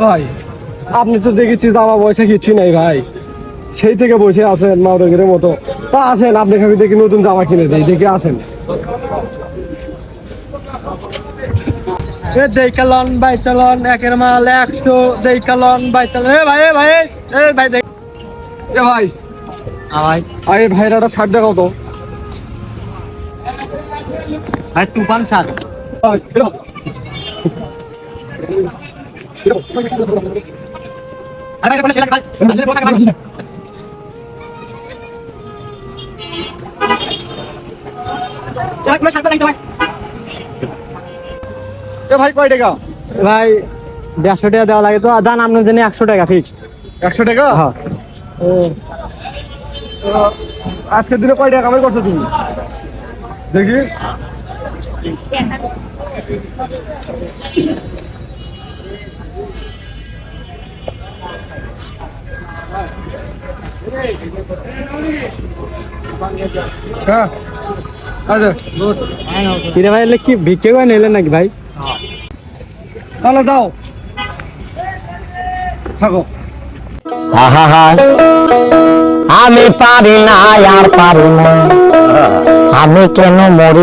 ভাই আপনি তো দেখেছি জামা পয়সা কিচ্ছু নাই ভাই। সেই থেকে বসে আছেন মাউরগের মতো। তা আসেন আপনি খাবি দেখি নতুন জামা কিনে দেই দেখে আসেন। একের মাল একশো দেইকালন ভাই এ ভাই ভাই এ ভাই দেখ এ ভাই ভাই। আর এই ভাইরাটা ষাট দেখাও তো। ভাই তুফান আরে ভাই এটা বলে ভাই এ ভাই কয় টাকা ভাই দেড়শো টাকা দেওয়া লাগে তো দান আপনার জন্য একশো টাকা ফিক্স একশো টাকা? হ্যাঁ। ও। আজকের দিনে কয় টাকা কামাই করছ তুমি? দেখি। হ্যাঁ আচ্ছা। কিরে ভাই এলে কি ভিক্ষে করে নিলেন নাকি ভাই? তাহলে দাও। থাকো। আমি পারি না আর পারি না। আমি কেন মরি?